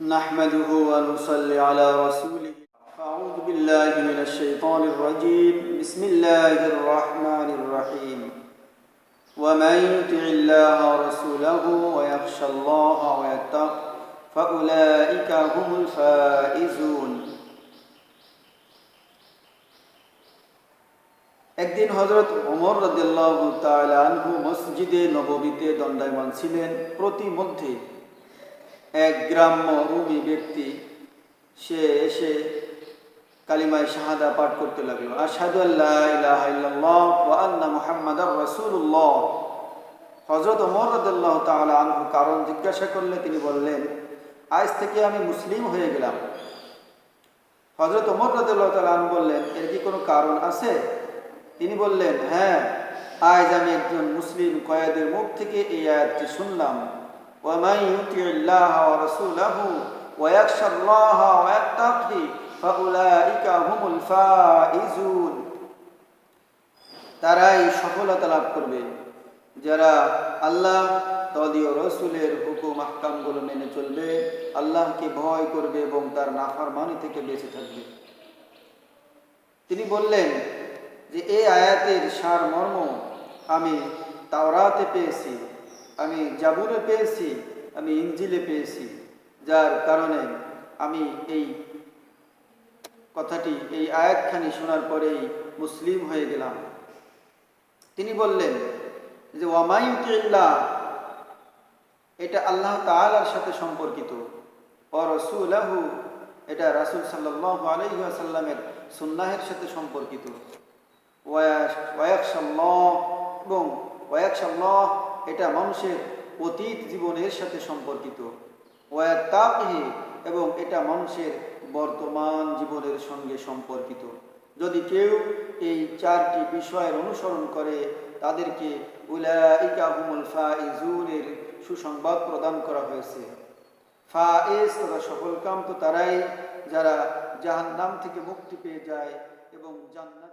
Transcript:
نحمده ونصلي على رسوله أعوذ بالله من الشيطان الرجيم بسم الله الرحمن الرحيم ومن يطع الله ورسوله ويخشى الله ويتق فأولئك هم الفائزون একদিন হজরত ওমর রদিল্লাহ আনহু মসজিদে নববীতে দণ্ডায়মান ছিলেন প্রতিমধ্যে এক গ্রাম্য রুমি ব্যক্তি, সে এসে কালিমায় শাহাদা পাঠ করতে লাগল। আশহাদু আল্লাহ ইলাহা ইল্লাল্লাহ ওয়া আন্না মুহাম্মাদার রাসূলুল্লাহ। হযরত ওমর রাদিয়াল্লাহু তাআলা আনহু কারণ জিজ্ঞাসা করলে তিনি বললেন, আজ থেকে আমি মুসলিম হয়ে গেলাম। হযরত ওমর রাদিয়াল্লাহু তাআলা আনহু বললেন, এর কি কোনো কারণ আছে? তিনি বললেন হ্যাঁ আজ আমি একজন মুসলিম কয়েদের মুখ থেকে এই আয়াতটি শুনলাম। ومن يطع الله ورسوله ويخشى الله ويتقه فأولئك هم الفائزون তারাই সফলতা লাভ করবে যারা আল্লাহ তদীয় রসুলের হুকুম আহকামগুলো মেনে চলবে আল্লাহকে ভয় করবে এবং তার নাফারমানি থেকে বেঁচে থাকবে তিনি বললেন যে এই আয়াতের সার মর্ম আমি তাওরাতে পেয়েছি আমি জাবুরে পেয়েছি, আমি ইঞ্জিলে পেয়েছি, যার কারণে আমি এই কথাটি, এই আয়াতখানি শোনার পরেই মুসলিম হয়ে গেলাম। তিনি বললেন যে ওয়ামাইউকিল্লাহ এটা আল্লাহ তালার সাথে সম্পর্কিত। ও রসুলাহু এটা রাসুল সাল্লাহ আলহিহাসাল্লামের সুন্নাহের সাথে সম্পর্কিত। ওয়াকসাল্লাহ এবং ওয়াকসাল্লাহ এটা মানুষের অতীত জীবনের সাথে সম্পর্কিত। ওয়াতাকহি এবং এটা মানুষের বর্তমান জীবনের সঙ্গে সম্পর্কিত। যদি কেউ এই চারটি বিষয়ের অনুসরণ করে, তাদেরকে উলাইকাহুমুল সুসংবাদ প্রদান করা হয়েছে। ফায়েজ তথা সফল কাম তো তারাই, যারা জাহান্নাম থেকে মুক্তি পেয়ে যায় এবং জান্নাত